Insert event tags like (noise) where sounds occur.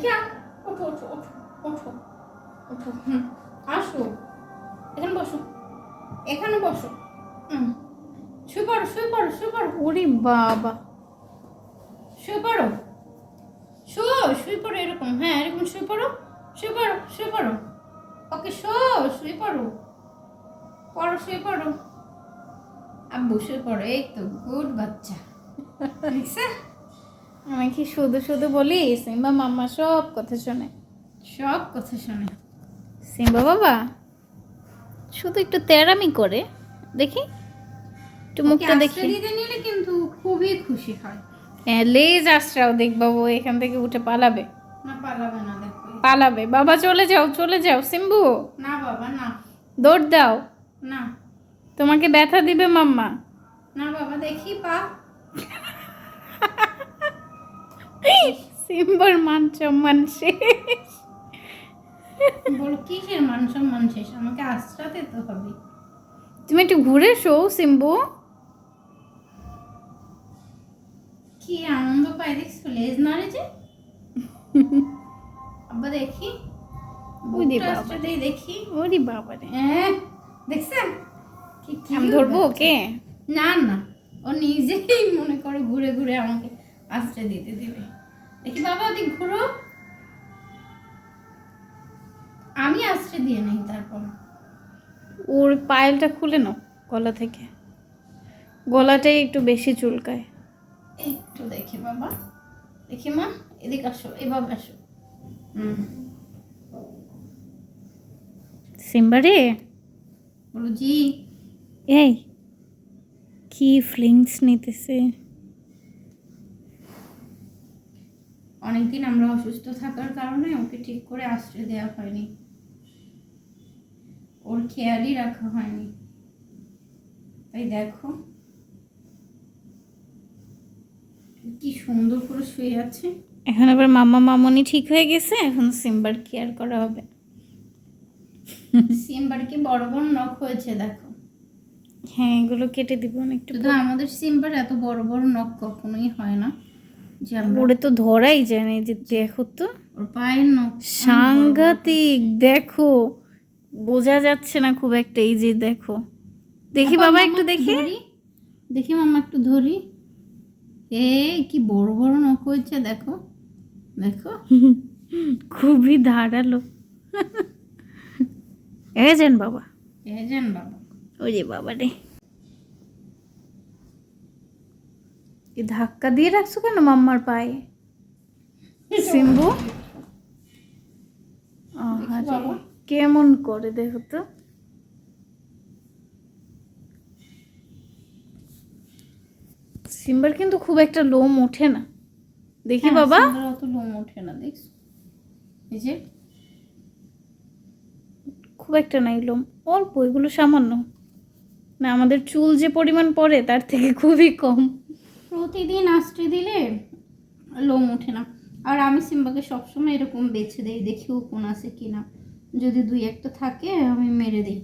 দেখি ওঠো ওঠো ওঠো ওঠো ওঠো হুম আসো। এখানে বসো এখানে বসো হুম। শুয়ে পড়ো শুয়ে পড়ো শুয়ে পড়ো। ওরে বাবা। শুয়ে পড়ো। শো শুয়ে পড়ো এরকম হ্যাঁ এরকম শুয়ে পড়ো শুয়ে পড়ো শুয়ে পড়ো। ওকে শো শুয়ে পড়ো। পড়ো শুয়ে পড়ো। আব্বু শুয়ে পড়ো এই তো গুড বাচ্চা। (laughs) দেখছে আমি কি শুধু শুধু বলি? সিম্বা মাম্মা সব কথা শোনে। সব কথা শোনে। সিম্বা বাবা শুধু একটু তেরামি করে দেখি? একটু মুখটা দেখি। দিতে নিলে কিন্তু খুবই খুশি হয়। হ্যাঁ লেজ আশ্রাও দেখবাবু এখান থেকে উঠে পালাবে। না পালাবে না দেখো। পালাবে। বাবা চলে যাও চলে যাও সিম্বু। না বাবা না। দৌড় দাও। না। তোমাকে ব্যথা দিবে মাম্মা। না বাবা দেখি পা। সিম্বার মান সম্মান শেষ। বলো কিসের মান সম্মান শেষ? আমাকে আশ্রাতে তো হবে। তুমি একটু ঘুরে শো সিম্বু। কি আনন্দ পাই দেখছ? লেজ নাড়ে যে আব্বা দেখি। ওই রে বুকটা বাবা। দেখি। ওরে বাবা রে হ্যাঁ দেখছেন? কি কি আমি ধরবো ওকে? না না ও নিজেই মনে করে ঘুরে ঘুরে আমাকে আশ্রয় দিতে দেবে। দেখি বাবা ওদিক ঘুরো। আমি আশ্রয় দিয়ে নেই তারপর। ওর পায়েলটা খুলে নাও গলা থেকে। গলাটাই একটু বেশি চুলকায়। একটু দেখি বাবা। দেখি মা এদিকে আসো এভাবে আসো। হুম। সিম্বা বলো জি। এই কি ফিলিংস নিতেছে। অনেকদিন আমরা অসুস্থ থাকার কারণে ওকে ঠিক করে আশ্রয় দেওয়া হয়নি। ওর খেয়ালই রাখা হয়নি। তাই দেখো। কি সুন্দর করে শুয়ে আছে। এখন আবার মামা মামনি ঠিক হয়ে গেছে? এখন সিম্বার কেয়ার করা হবে। সিম্বার কি বড় বড় নখ হয়েছে দেখো। হ্যাঁ এগুলো কেটে দিব একটু আমাদের সিম্বার এত বড় বড় নখ কখনোই হয় না। ওরে তো ধরাই যায় না যে দেখো তো। ওর সাংঘাতিক দেখো। বোঝা যাচ্ছে না খুব একটা এই যে দেখো। দেখি বাবা একটু দেখি। দেখি মামা একটু ধরি। এই কি বড় বড় নখ হয়েছে দেখো। দেখো। (laughs) খুবই ধারালো। (laughs) এই যান বাবা। এই যান বাবা। ওই যে বাবা রে কি ধাক্কা দিয়ে রাখছো কেন মাম্মার পায়ে? সিম্বু? কেমন করে দেখো তো। সিম্বার কিন্তু খুব একটা লোম ওঠে না। দেখি হ্যাঁ, বাবা। অত লোম ওঠে না এই যে। খুব একটা নাই লোম অল্প এগুলো সামান্য। না আমাদের চুল যে পরিমাণ পড়ে তার থেকে খুবই কম। প্রতিদিন আসতে দিলে লোম ওঠে না। আর আমি সিম্বাকে সবসময় এরকম বেছে দেই, দেখি কোন আছে কিনা। যদি দুই একটা থাকে, আমি মেরে দিই।